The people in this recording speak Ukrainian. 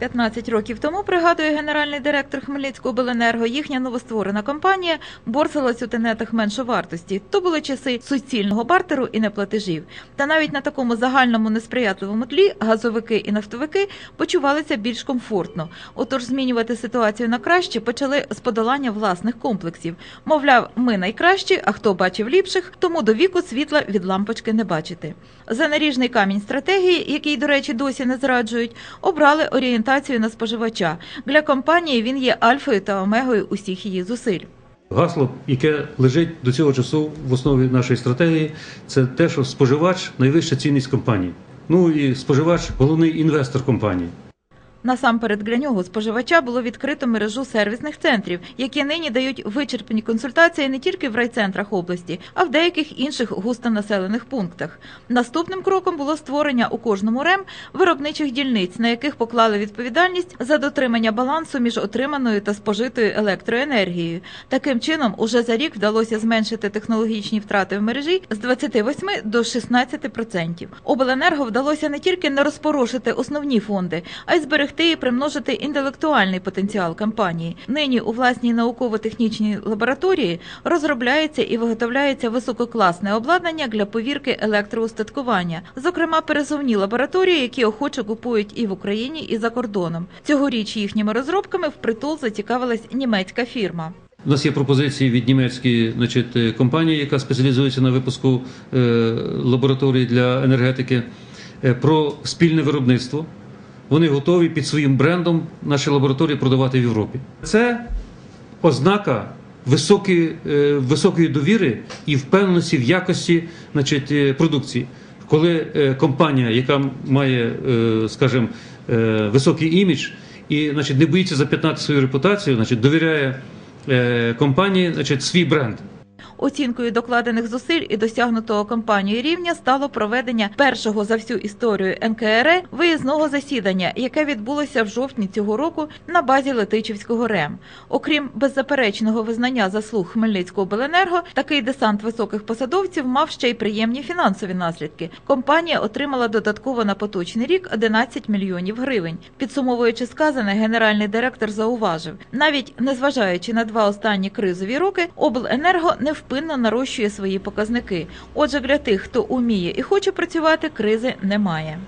15 років тому, пригадує генеральний директор Хмельницького обленерго, їхня новостворена компанія борсилась у тенетах меншовартості. То були часи суцільного бартеру і неплатежів. Та навіть на такому загальному несприятливому тлі газовики і нафтовики почувалися більш комфортно. Отож, змінювати ситуацію на краще почали з подолання власних комплексів. Мовляв, ми найкращі, а хто бачив ліпших, тому до віку світла від лампочки не бачити. За наріжний камінь стратегії, який, до речі, досі не зраджують, обрали орієнтацію на споживача. Для компанії він є альфою та омегою усіх її зусиль. Гасло, яке лежить до цього часу в основі нашої стратегії, це те, що споживач найвища цінність компанії. Ну і споживач головний інвестор компанії. Насамперед для нього споживача було відкрито мережу сервісних центрів, які нині дають вичерпні консультації не тільки в райцентрах області, а в деяких інших густонаселених пунктах. Наступним кроком було створення у кожному РЕМ виробничих дільниць, на яких поклали відповідальність за дотримання балансу між отриманою та спожитою електроенергією. Таким чином, уже за рік вдалося зменшити технологічні втрати в мережі з 28 до 16%. Обленерго вдалося не тільки не розпорошити основні фонди, а й зберегти і примножити інтелектуальний потенціал компанії. Нині у власній науково-технічній лабораторії розробляється і виготовляється висококласне обладнання для повірки електроустаткування, зокрема пересувні лабораторії, які охоче купують і в Україні, і за кордоном. Цьогоріч їхніми розробками впритул зацікавилась німецька фірма. У нас є пропозиції від німецької значить, компанії, яка спеціалізується на випуску е, лабораторій для енергетики, е, про спільне виробництво. Вони готові під своїм брендом наші лабораторії продавати в Європі. Це ознака високої, е, високої довіри і впевненості в якості значить, е, продукції. Коли е, компанія, яка має, скажімо, високий імідж і значить, не боїться зап'ятнати свою репутацію, значить, довіряє компанії значить, свій бренд. Оцінкою докладених зусиль і досягнутого компанією рівня стало проведення першого за всю історію НКРЕ виїзного засідання, яке відбулося в жовтні цього року на базі Летичівського РЕМ. Окрім беззаперечного визнання заслуг Хмельницького обленерго, такий десант високих посадовців мав ще й приємні фінансові наслідки. Компанія отримала додатково на поточний рік 11 мільйонів гривень. Підсумовуючи сказане, генеральний директор зауважив, навіть незважаючи на два останні кризові роки, обленерго невпинно нарощує свої показники. Отже, для тих, хто уміє і хоче працювати, кризи немає.